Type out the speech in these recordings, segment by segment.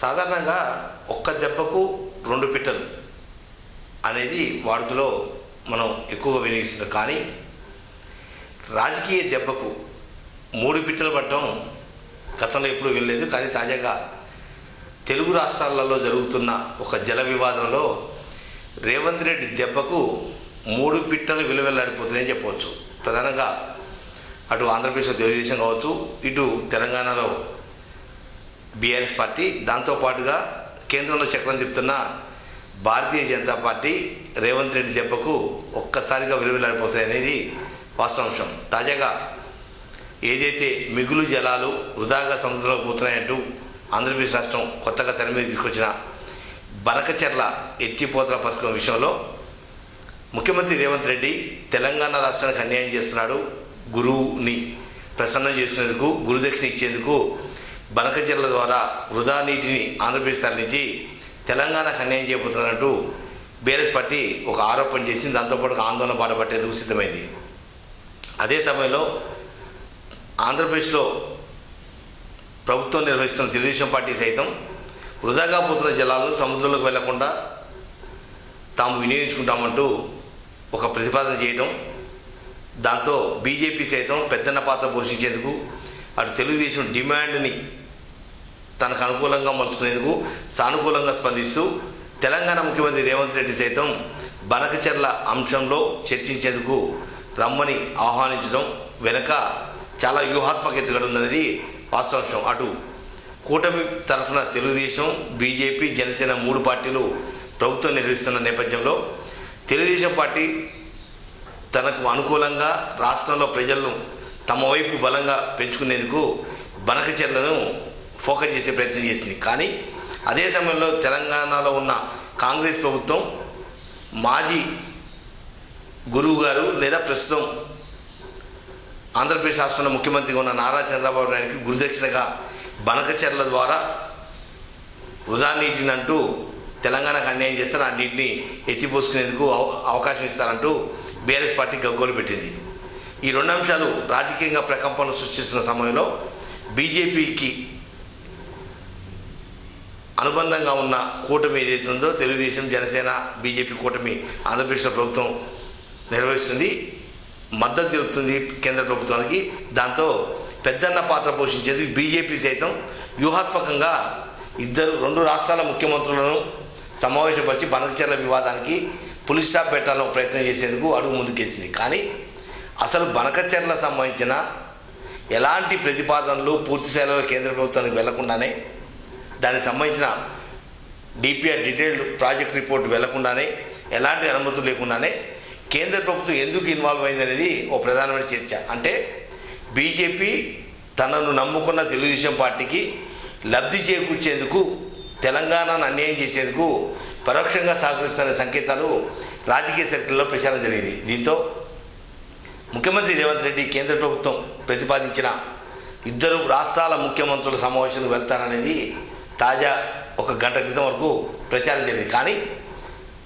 సాధారణంగా ఒక్క దెబ్బకు రెండు పిట్టలు అనేది వాడుకలో మనం ఎక్కువగా వినియోగిస్తున్నాం కానీ రాజకీయ దెబ్బకు మూడు పిట్టలు పట్టడం గతంలో ఎప్పుడూ వినలేదు. కానీ తాజాగా తెలుగు రాష్ట్రాలలో జరుగుతున్న ఒక జల వివాదంలో రేవంత్ రెడ్డి దెబ్బకు మూడు పిట్టలు విలువెల్లాడిపోతున్నాయని చెప్పవచ్చు. ప్రధానంగా అటు ఆంధ్రప్రదేశ్లో తెలుగుదేశం కావచ్చు ఇటు తెలంగాణలో బీఆర్ఎస్ పార్టీ దాంతోపాటుగా కేంద్రంలో చక్రం తిప్పుతున్న భారతీయ జనతా పార్టీ రేవంత్ రెడ్డి దెబ్బకు ఒక్కసారిగా విలువలాడిపోతాయి అనేది వాస్తవాంశం. తాజాగా ఏదైతే మిగులు జలాలు వృధాగా సముద్రంలో పోతున్నాయంటూ ఆంధ్రప్రదేశ్ రాష్ట్రం కొత్తగా తెర మీద తీసుకొచ్చిన బనకచెర్ల ఎత్తిపోతల పథకం విషయంలో ముఖ్యమంత్రి రేవంత్ రెడ్డి తెలంగాణ రాష్ట్రానికి అన్యాయం చేస్తున్నాడు గురువుని ప్రసన్నం చేసుకునేందుకు గురుదక్షిణ ఇచ్చేందుకు బనకచెర్ల ద్వారా వృధా నీటిని ఆంధ్రప్రదేశ్ తరలించి తెలంగాణకు అన్యాయం చేయబోతున్నట్టు బీఆర్ఎస్ పార్టీ ఒక ఆరోపణ చేసి దాంతోపాటు ఆందోళన బాటపట్టేందుకు సిద్ధమైంది. అదే సమయంలో ఆంధ్రప్రదేశ్లో ప్రభుత్వం నిర్వహిస్తున్న తెలుగుదేశం పార్టీ సైతం వృధాగా పోతున్న జలాలను సముద్రంలోకి వెళ్ళకుండా తాము వినియోగించుకుంటామంటూ ఒక ప్రతిపాదన చేయడం దాంతో బీజేపీ సైతం పెద్దన్న పాత్ర పోషించేందుకు అటు తెలుగుదేశం డిమాండ్ని తనకు అనుకూలంగా మలుచుకునేందుకు సానుకూలంగా స్పందిస్తూ తెలంగాణ ముఖ్యమంత్రి రేవంత్ రెడ్డి సైతం బనకచెర్ల అంశంలో చర్చించేందుకు రమ్మని ఆహ్వానించడం వెనుక చాలా వ్యూహాత్మక ఎత్తుగడ ఉందనేది వాస్తవాంశం అటు కూటమి తరఫున తెలుగుదేశం బీజేపీ జనసేన మూడు పార్టీలు ప్రభుత్వం నిర్వహిస్తున్న నేపథ్యంలో తెలుగుదేశం పార్టీ తనకు అనుకూలంగా రాష్ట్రంలో ప్రజలను తమ వైపు బలంగా పెంచుకునేందుకు బనకచర్లను ఫోకస్ చేసే ప్రయత్నం చేసింది. కానీ అదే సమయంలో తెలంగాణలో ఉన్న కాంగ్రెస్ ప్రభుత్వం మాజీ గురువు గారు లేదా ప్రస్తుతం ఆంధ్రప్రదేశ్ రాష్ట్రంలో ముఖ్యమంత్రిగా ఉన్న నారా చంద్రబాబు నాయుడికి గురుదక్షిణగా బనకచెర్ల ద్వారా వృధా నీటిని అంటూ తెలంగాణకు అన్యాయం చేస్తారు. ఆ నీటిని ఎత్తిపోసుకునేందుకు అవ- అవకాశం ఇస్తారంటూ బీఆర్ఎస్ పార్టీ గగ్గోలు పెట్టింది. ఈ రెండు అంశాలు రాజకీయంగా ప్రకంపనలు సృష్టిస్తున్న సమయంలో బీజేపీకి అనుబంధంగా ఉన్న కూటమి ఏదైతే ఉందో తెలుగుదేశం జనసేన బీజేపీ కూటమి ఆంధ్రప్రదేశ్లో ప్రభుత్వం నిర్వహిస్తుంది మద్దతు తెలుపుతుంది కేంద్ర ప్రభుత్వానికి. దాంతో పెద్దన్న పాత్ర పోషించేది బీజేపీ సైతం. వ్యూహాత్మకంగా ఇద్దరు రెండు రాష్ట్రాల ముఖ్యమంత్రులను సమావేశపరిచి బనకచర్ల వివాదానికి పులిస్ స్టాప్ పెట్టాలని ప్రయత్నం చేసేందుకు అడుగు ముందుకేసింది. కానీ అసలు బనకచర్ల సంబంధించిన ఎలాంటి ప్రతిపాదనలు పూర్తి స్థాయిలో కేంద్ర ప్రభుత్వానికి వెళ్ళకుండానే దానికి సంబంధించిన డిపిఆర్ డీటెయిల్డ్ ప్రాజెక్ట్ రిపోర్ట్ వెళ్ళకుండానే ఎలాంటి అనుమతులు లేకుండానే కేంద్ర ప్రభుత్వం ఎందుకు ఇన్వాల్వ్ అయింది అనేది ఓ ప్రధానమైన చర్చ. అంటే బీజేపీ తనను నమ్ముకున్న తెలుగుదేశం పార్టీకి లబ్ధి చేకూర్చేందుకు తెలంగాణను అన్యాయం చేసేందుకు పరోక్షంగా సహకరిస్తున్న సంకేతాలు రాజకీయ సర్కిల్లో ప్రచారం జరిగింది. దీంతో ముఖ్యమంత్రి రేవంత్ రెడ్డి కేంద్ర ప్రభుత్వం ప్రతిపాదించిన ఇద్దరు రాష్ట్రాల ముఖ్యమంత్రుల సమావేశానికి వెళ్తారనేది తాజా ఒక గంట క్రితం వరకు ప్రచారం జరిగింది. కానీ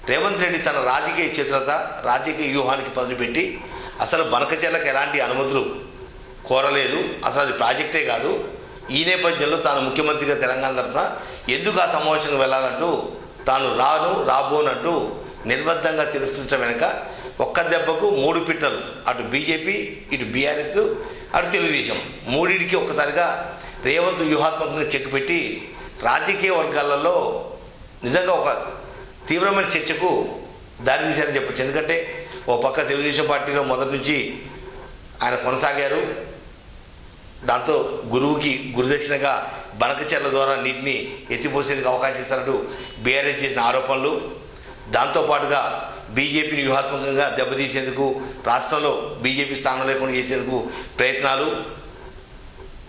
రేవంత్ రెడ్డి తన రాజకీయ చిత్రత రాజకీయ వ్యూహానికి పదులు పెట్టి అసలు బనకచెర్లకు ఎలాంటి అనుమతులు కోరలేదు. అసలు అది ప్రాజెక్టే కాదు. ఈ నేపథ్యంలో తాను ముఖ్యమంత్రిగా తెలంగాణ తరఫున ఎందుకు ఆ సమావేశంకు వెళ్ళాలంటూ తాను రాను రాబోనంటూ నిర్బద్ధంగా తిరస్కరించడం వెనుక ఒక్క దెబ్బకు మూడు పిట్టలు. అటు బీజేపీ ఇటు బీఆర్ఎస్ అటు తెలుగుదేశం. మూడింటికి ఒక్కసారిగా రేవంత్ వ్యూహాత్మకంగా చెక్ పెట్టి రాజకీయ వర్గాలలో నిజంగా ఒక తీవ్రమైన చర్చకు దారితీశారని చెప్పచ్చు. ఎందుకంటే ఓ పక్క తెలుగుదేశం పార్టీలో మొదటి నుంచి ఆయన కొనసాగారు. దాంతో గురువుకి గురుదక్షిణగా బనకచర్ల ద్వారా నీటిని ఎత్తిపోసేందుకు అవకాశం ఇస్తారంటూ బీఆర్ఎస్ చేసిన ఆరోపణలు. దాంతోపాటుగా బీజేపీని వ్యూహాత్మకంగా దెబ్బతీసేందుకు రాష్ట్రంలో బీజేపీ స్థానం లేకుండా చేసేందుకు ప్రయత్నాలు.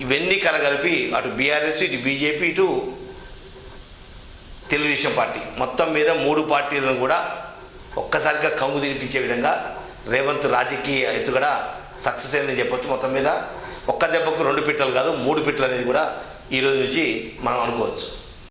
ఇవన్నీ కలగలిపి అటు బీఆర్ఎస్ ఇటు బీజేపీ ఇటు తెలుగుదేశం పార్టీ. మొత్తం మీద మూడు పార్టీలను కూడా ఒక్కసారిగా కంగు తినిపించే విధంగా రేవంత్ రాజకీయ ఎత్తుగడ సక్సెస్ అయిందని చెప్పొచ్చు. మొత్తం మీద ఒక్క దెబ్బకు రెండు పిట్టలు కాదు మూడు పిట్టలు అనేది కూడా ఈ రోజు నుంచి మనం అనుకోవచ్చు.